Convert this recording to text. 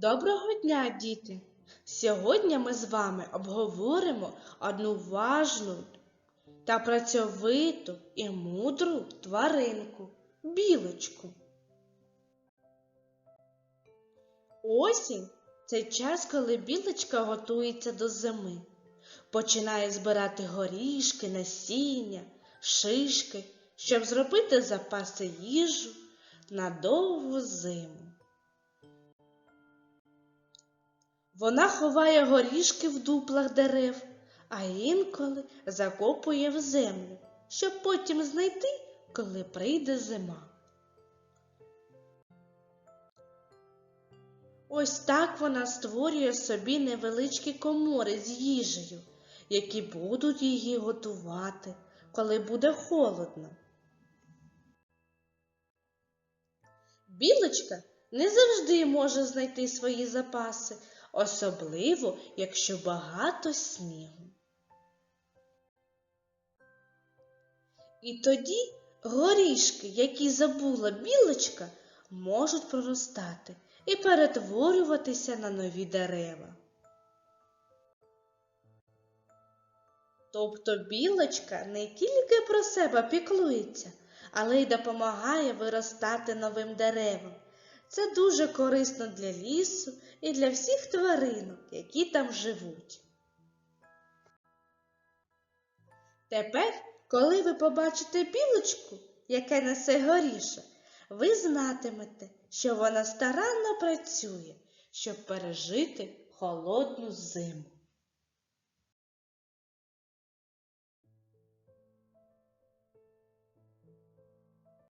Доброго дня, діти! Сьогодні ми з вами обговоримо одну важну та працьовиту і мудру тваринку білочку. Осінь це час, коли білочка готується до зими. Починає збирати горішки, насіння, шишки, щоб зробити запаси їжу на довгу зиму. Вона ховає горішки в дуплах дерев, а інколи закопує в землю, щоб потім знайти, коли прийде зима. Ось так вона створює собі невеличкі комори з їжею, які будуть її готувати, коли буде холодно. Білочка не завжди може знайти свої запаси, особливо, якщо багато снігу. І тоді горішки, які забула білочка, можуть проростати і перетворюватися на нові дерева. Тобто білочка не тільки про себе піклується, але й допомагає виростати новим деревам. Це дуже корисно для лісу і для всіх тваринок, які там живуть. Тепер, коли ви побачите білочку, яке несе горіша, ви знатимете, що вона старанно працює, щоб пережити холодну зиму.